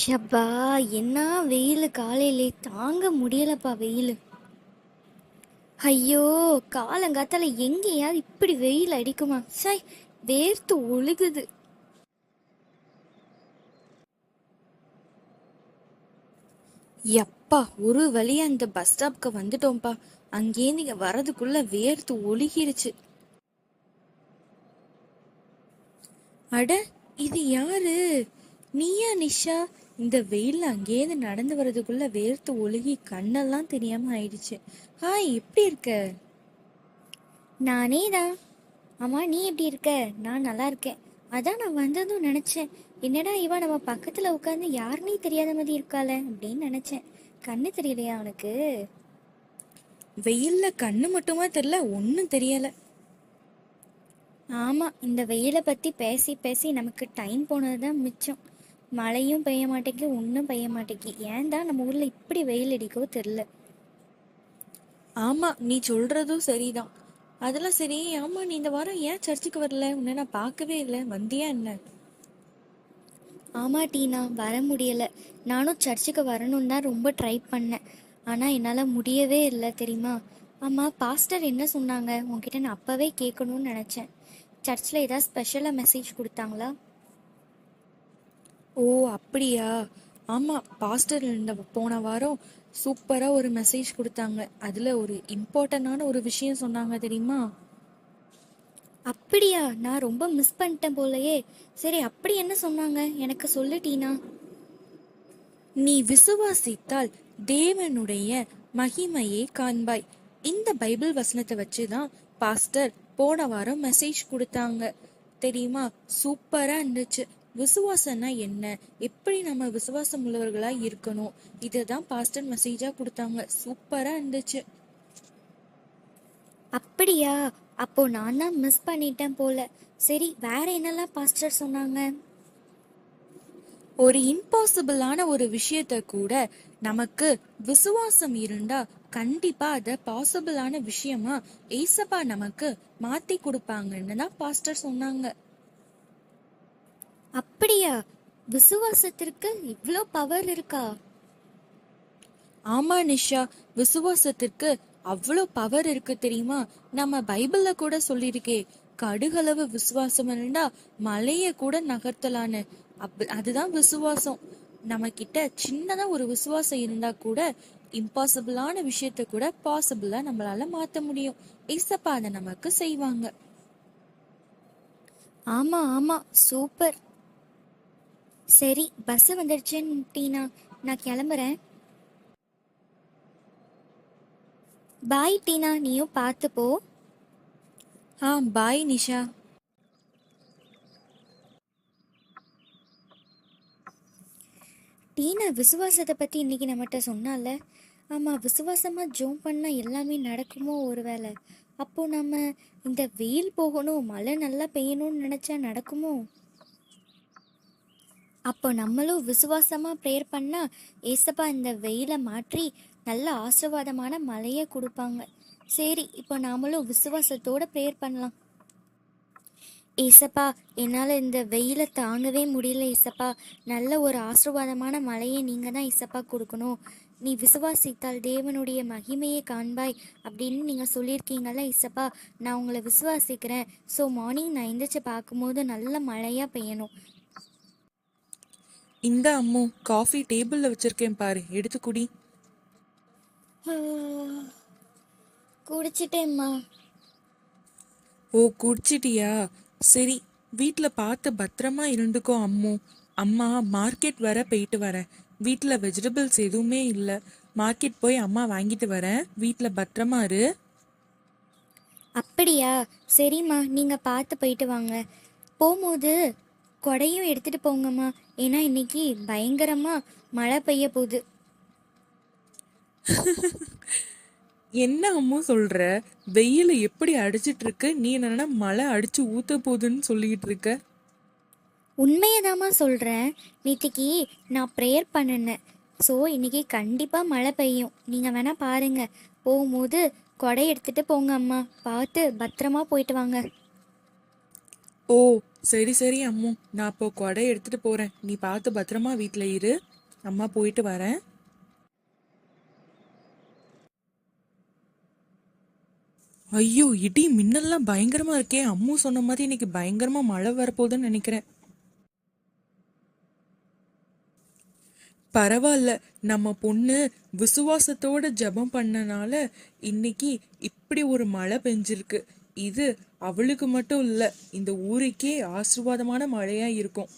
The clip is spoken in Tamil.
ஷப்பா என்ன வெயில்? காலையிலே தாங்க முடியலப்பா வெயில். ஐயோ காலங்காத்தால எங்கேயாவது இப்படி வெயில் அடிக்குமா? சை வேர்த்து ஒழுகுது. எப்பா ஒரு வழியா இந்த பஸ் ஸ்டாப்க்கு வந்துட்டோம்ப்பா. அங்கேருந்து இங்க வரதுக்குள்ள வேர்த்து ஒழுகிருச்சு. அட இது யாரு? நீயா நிஷா? இந்த வெயில்ல அங்கேருந்து நடந்து வர்றதுக்குள்ள வேர்த்து ஒழுகி கண்ணெல்லாம் தெரியாம ஆயிடுச்சு. ஹாய் எப்படி இருக்க? நானே தான். அம்மா நீ எப்படி இருக்க? நான் நல்லா இருக்கேன். அதான் நான் வந்ததும் நினைச்சேன். என்னடா இவ நம்ம பக்கத்துல உட்காந்து யாருன்னே தெரியாத மாதிரி இருக்காள அப்படின்னு நினைச்சேன். கண்ணு தெரியலையா அவனுக்கு? வெயில்ல கண்ணு மட்டுமா தெரியல ஒன்றும் தெரியல. ஆமா இந்த வெயிலை பத்தி பேசி பேசி நமக்கு டைம் போனது தான் மிச்சம். மழையும் பெய்ய மாட்டேங்கி ஒன்றும் பெய்ய மாட்டேங்கி ஏன் தான் நம்ம ஊர்ல இப்படி வெயில் அடிக்கவோ தெரில ஆமா நீ சொல்றதும் சரிதான். அதெல்லாம் சரி ஆமா நீ இந்த வாரம் ஏன் சர்ச்சுக்கு வரல? உன்னை நான் பார்க்கவே இல்லை. வந்தியா என்ன? ஆமா டீனா வர முடியல. நானும் சர்ச்சுக்கு வரணும்னு தான் ரொம்ப ட்ரை பண்ணேன். ஆனா என்னால முடியவே இல்லை தெரியுமா? ஆமா பாஸ்டர் என்ன சொன்னாங்க? உன்கிட்ட நான் அப்பவே கேட்கணும்னு நினைச்சேன். சர்ச்சில் ஏதாவது ஸ்பெஷலாக மெசேஜ் கொடுத்தாங்களா? ஓ அப்படியா? ஆமாம் பாஸ்டர் இந்த போன வாரம் சூப்பராக ஒரு மெசேஜ் கொடுத்தாங்க. அதில் ஒரு இம்பார்ட்டண்டான ஒரு விஷயம் சொன்னாங்க தெரியுமா? அப்படியா? நான் ரொம்ப மிஸ் பண்ணிட்டேன் போலயே. சரி அப்படி என்ன சொன்னாங்க? எனக்கு சொல்லிட்டீனா டீனா. நீ விசுவாசித்தால் தேவனுடைய மகிமையை காண்பாய். இந்த பைபிள் வசனத்தை வச்சு தான் பாஸ்டர் போன வாரம் மெசேஜ் கொடுத்தாங்க. தெரியுமா? சூப்பராக இருந்துச்சு. விசுவாசம்னா என்ன? எப்படி நம்ம விசுவாசம் உள்ளவர்களா இருக்கணும்? இதுதான் பாஸ்டர் மெசேஜா கொடுத்தாங்க. சூப்பரா இருந்துச்சு. அப்படியா? அப்போ நான் தான் மிஸ் பண்ணிட்டேன் போல. சரி வேற என்னெல்லாம் பாஸ்டர் சொன்னாங்க? ஒரு இம்பாசிபிளான ஒரு விஷயத்த கூட நமக்கு விசுவாசம் இருந்தா கண்டிப்பா அத பாசிபிளான விஷயமா ஏசப்பா நமக்கு மாத்தி கொடுப்பாங்கன்னு தான் பாஸ்டர் சொன்னாங்க. அப்படியா? விசுவாசத்திற்கு இவ்ளோ பவர் இருக்கா? ஆமா நிஷா. விசுவாசத்திற்கு அவ்வளோ பவர் இருக்கு தெரியுமா? நம்ம பைபிள்ல கூட சொல்லியிருக்கே கடுகளவு விசுவாசம் இருந்தா மலைய கூட நகர்த்தலான்னு. அப் அதுதான் விசுவாசம். நம்ம கிட்ட சின்னதா ஒரு விசுவாசம் இருந்தா கூட இம்பாசிபிளான விஷயத்த கூட பாசிபிளா நம்மளால மாத்த முடியும். ஏசப்பா அதை நமக்கு செய்வாங்க. ஆமா ஆமா. சூப்பர். சரி பஸ் வந்துடுச்சுன்னு டீனா நான் கிளம்புறேன். பாய் டீனா நீயும் பார்த்து போ. ஆ பாய் நிஷா. டீனா விசுவாசத்தை பற்றி இன்னைக்கு நம்மகிட்ட சொன்னால ஆமாம் விசுவாசமாக ஜோம் பண்ணால் எல்லாமே நடக்குமோ ஒருவேளை அப்போ நம்ம இந்த வெயில் போகணும் மழை நல்லா பெய்யணும்னு நினச்சா நடக்குமோ? அப்போ நம்மளும் விசுவாசமாக ப்ரேயர் பண்ணால் ஏசப்பா இந்த வெயிலை மாற்றி நல்ல ஆசீர்வாதமான மழையை கொடுப்பாங்க. சரி இப்போ நாமளும் விசுவாசத்தோட ப்ரேயர் பண்ணலாம். ஏசப்பா என்னால் இந்த வெயிலை தாங்கவே முடியல ஏசப்பா. நல்ல ஒரு ஆசீர்வாதமான மழையை நீங்கள் தான் ஏசப்பா கொடுக்கணும். நீ விசுவாசித்தால் தேவனுடைய மகிமையை காண்பாய் அப்படின்னு நீங்கள் சொல்லியிருக்கீங்கல்ல ஏசப்பா. நான் உங்களை விசுவாசிக்கிறேன். ஸோ மார்னிங் நான் எந்திரிச்சு பார்க்கும்போது நல்ல மழையாக பெய்யணும். இந்த அம்மு காஃபி டேபிள்ல வச்சிருக்கேன் பாரு. எடுத்து குடி. குடிச்சிட்டேம்மா. ஓ குடிச்சிட்டியா? சரி வீட்ல பார்த்து பத்திரமா இருந்துக்கோ அம்மு. அம்மா மார்க்கெட் வர போயிட்டு வரேன் வீட்ல வெஜிடபிள்ஸ் எதுவுமே இல்லை. மார்க்கெட் போய் அம்மா வாங்கிட்டு வரேன் வீட்ல பத்திரமா இரு. அப்படியா? சரிம்மா நீங்கள் பார்த்து போயிட்டு வாங்க. போகும்போது கொடையும் எடுத்துகிட்டு போங்கம்மா. ஏன்னா இன்னைக்கு பயங்கரமாக மழை பெய்ய போகுது. என்ன அம்மு சொல்ற? வெயில் எப்படி அடிச்சிட்டு இருக்கு? நீ என்னன்னா மழை அடிச்சு ஊத்த போகுதுன்னு சொல்லிட்டு இருக்க. உண்மையதாம்மா சொல்கிறேன் நேற்றுக்கு நான் ப்ரேயர் பண்ணினேன். ஸோ இன்னைக்கு கண்டிப்பாக மழை பெய்யும். நீங்கள் வேணால் பாருங்கள் போகும்போது கொடை எடுத்துகிட்டு போங்க அம்மா. பார்த்து பத்திரமா போயிட்டு வாங்க. ஓ சரி சரி அம்மு. நான் இப்போ கொடை எடுத்துட்டு போறேன். நீ பார்த்து பத்திரமா வீட்டில் இரு. அம்மா போயிட்டு வரேன். ஐயோ இடி மின்னல்லாம் பயங்கரமா இருக்கே. அம்மு சொன்ன மாதிரி இன்னைக்கு பயங்கரமா மழை வரப்போகுதுன்னு நினைக்கிறேன். பரவாயில்ல. நம்ம பொண்ணு விசுவாசத்தோட ஜெபம் பண்ணனால இன்னைக்கு இப்படி ஒரு மழை பெஞ்சிருக்கு. இது அவளுக்கு மட்டும் இல்லை இந்த ஊருக்கே ஆசிர்வாதமான மழையாக இருக்கும்.